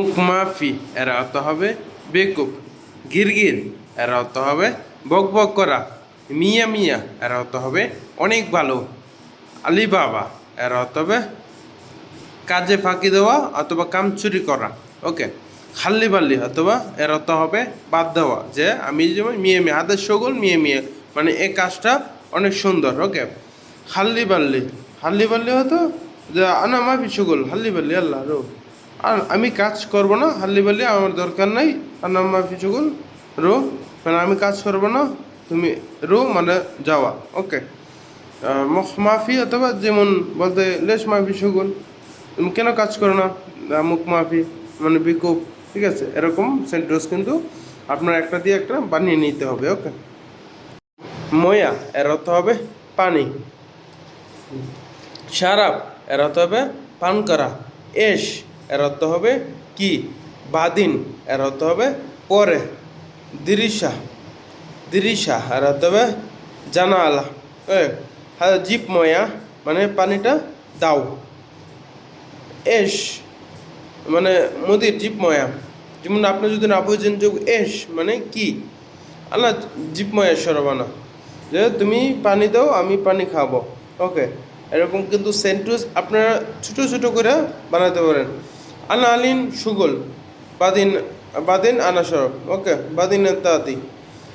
মুখ মাফি এর অর্থ হবে বেকুব। গিরগির, এর অর্থ হবে বক বক করা। মিয়া মিয়া, এর অর্থ হবে অনেক ভালো। আলি বাবা এর অর্থ হবে কাজে ফাঁকি দেওয়া অথবা কাম চুরি করা। ওকে, খাল্লি বাল্লি অথবা এর অর্থ হবে বাদ দেওয়া। যে আমি যেমন মিয়ে মিয়ে, হাতের সগুল মিয়ে মিয়ে মানে এই কাজটা অনেক সুন্দর। ওকে, খাল্লি বাল্লি। হাল্লি বাল্লি হতো যে আনা মাফি সগুল হাল্লি বাল্লি, আল্লাহ রো আর আমি কাজ করব না, হাল্লি বাল্লি আমার দরকার নাই। আনা মাফি সগুল রো। মানে আমি কাজ করব না, তুমি রো মানে যাওয়া। ওকে। মুখ মাফি অথবা যেমন বলতে লেশ মাফি সগুল তুমি কেন কাজ করো না? মুখ মাফি মানে বিকুপ, ঠিক আছে? এরকম সেন্টেন্স কিন্তু আপনার একটা দিয়ে একটা বানিয়ে নিতে হবে, ওকে? ময়া, এর অর্থ হবে পানি। শারাপ এর অর্থ হবে পান করা। এশ এর অর্থ হবে কি? বাদিন, এর অর্থ হবে পরে। দিরিশা দিরিশা, এর অর্থ হবে জানা আলা হ্যাঁ জিপ ময়া মানে পানিটা দাও। এশ মানে মোদির জিপময়া যেমন আপনি যদি না বুঝেন যে এশ মানে কি? আল্লাহ জিপময়া সরবানা যে তুমি পানি দাও, আমি পানি খাব। ওকে, এরকম কিন্তু সেন্টুস আপনারা ছোটো ছোটো করে বানাতে পারেন। আনা আলিন সুগল, বাদিন বাদিন আনা সরব। ওকে, বাদিন তাঁতি।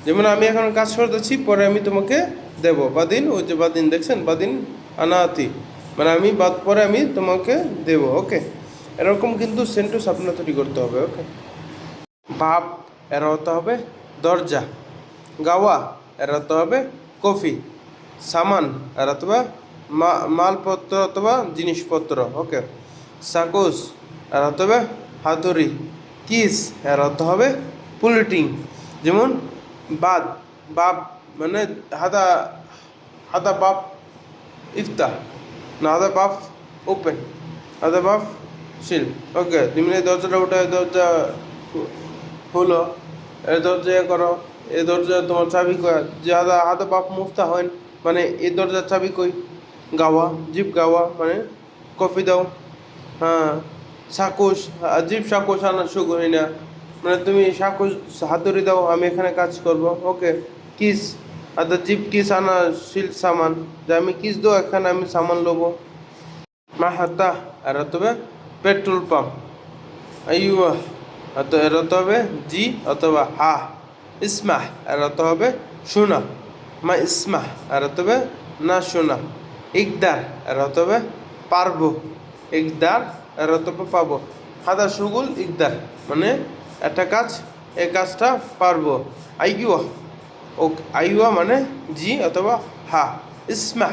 যেমন আমি এখন কাজ করতেছি, পরে আমি তোমাকে দেব। বাদিন, ওই যে বাদিন দেখছেন? বাদিন আনাতি। মানে আমি বাদ পরে আমি তোমাকে দেব, ওকে? এরকম কিন্তু সেন্টেন্স আপনার তৈরি করতে হবে, ওকে? বাপ এর অর্থ হবে, দরজা। গাওয়া এর অর্থ হবে, কফি। সামান এর মা- মালপত্র অথবা জিনিসপত্র, ওকে? সাকুস অর্থ হবে হাতুড়ি, কিস, এর অর্থ হবে পুলিটিং। যেমন বাদ, বাপ মানে হাদা হাতা বাপ ইফতা না হাদা বাপ ওপেন হাদা বাপ শিল ওকে তুমি এই দরজাটা উঠে দরজা খুলো, এই দরজা ইয়ে করো, এই দরজা তোমার চাবি যে হাদা হাদা বাপ মুফতা হয় মানে এই দরজার চাবি কই? গাওয়া, জিপ গাওয়া মানে কফি দাও হ্যাঁ। সাকুশ জিপ সাকুশ আনা সুগরি না। মানে তুমি সাকুশ হাতুড়ি দাও, আমি এখানে কাজ করব। ওকে, কিস। আদা জিপ কিস আনা শিল সামান। যে আমি কিস দো এখানে আমি সামান লবো। মা হাতা আর তবে পেট্রোল পাম্প। আইয়া অত এর হবে জি অথবা হা। ইসমা, এর অর্থ হবে শোনা। মা ইসমা, এর অর্থ হবে না শোনা। ইকদার, এর অর্থ হবে পারব। ইকদার হবে পাবো। হাদা সুগুল ইকদার মানে একটা কাজ এই কাজটা পারব। আইয়ুয়া ও আইয়ুয়া মানে জি অথবা হা। ইসমা,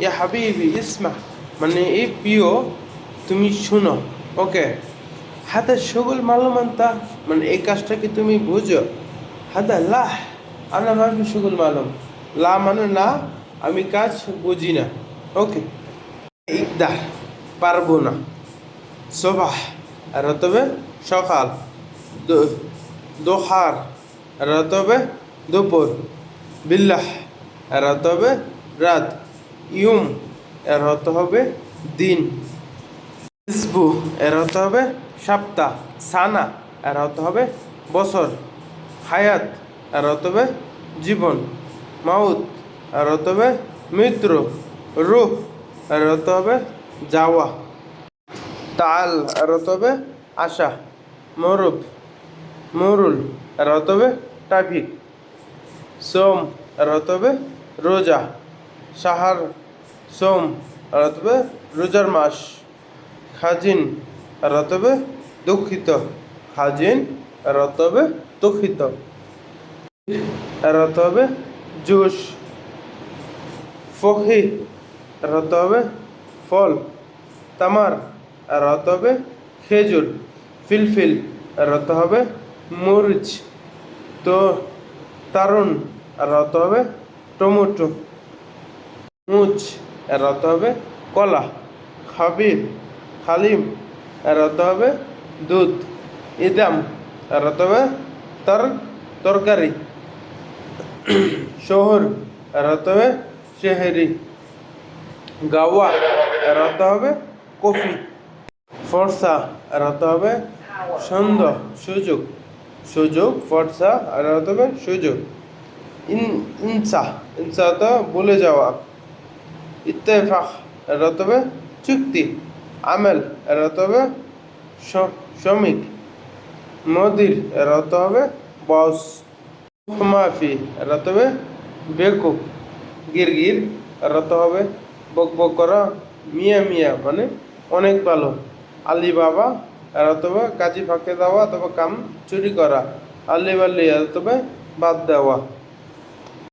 ইয়া হাবিবি, ইসমা মানে এই প্রিয়, তুমি শুনো। ওকে হাতে সগুল মালুমান্তা মানে এই কাজটা কি তুমি বুঝো? হাদা লাহ আনা মাফি সগুল মালুম। লা মানে না, আমি কাজ বুঝি না। ওকে, ইকদার, পারব না। সবাহ আর তবে সকাল দোহার আর তবে দুপুর, বিল্লাহ অর্থ রাত ইউম এর অর্থ হবে দিন ইসবু এর অর্থ হবে সপ্তাহ, সানা এর অর্থ হবে বছর, হায়াত এর অর্থ হবে জীবন, মাউত এর অর্থ হবে মৃত্যু, রুহ এর অর্থ হবে যাওয়া। তাল রতবে আশা, মরুব, মরুল রতবে ট্রাফিক সোম রতবে রোজা, সাহার, সোম রতবে রোজার মাস, খাজিন রতবে দুঃখিত, খাজিন রতবে দুঃখিত, রতবে জুস ফহি রতবে ফল, তামার অর্থ হবে খেজুর। ফিলফিল। অর্থ হবে মরিচ। তো তারুণ। অর্থ হবে টমেটো। মুচ এর হবে কলা। খাবির। হালিম এর হবে দুধ। ইদাম। এর হবে তর, তরকারি। শহর। এর হবে শেহরি গাওয়া। এর হবে কফি। ফর্সা এর অর্থ হবে। সুন্দর সুযোগ। সুযোগ, ফর্সা আর হতে হবে, সুযোগ। ইন, ইনসা ইনসা তো বলে যাওয়া। ইত্তেফাক এর হতে হবে, চুক্তি। আমেল এর হতে হবে শ্রমিক। মদির এর অর্থ হবে, বস। মাফি এর অর্থ হবে, বেকুব। গিরগির এর অর্থ হবে বক বক করা। মিয়া মিয়া মানে অনেক ভালো। আলি বাবা আর অথবা কাজী ফাঁকে দেওয়া অথবা কাম চুরি করা। আলি বাল্লি অথবা বাদ দেওয়া।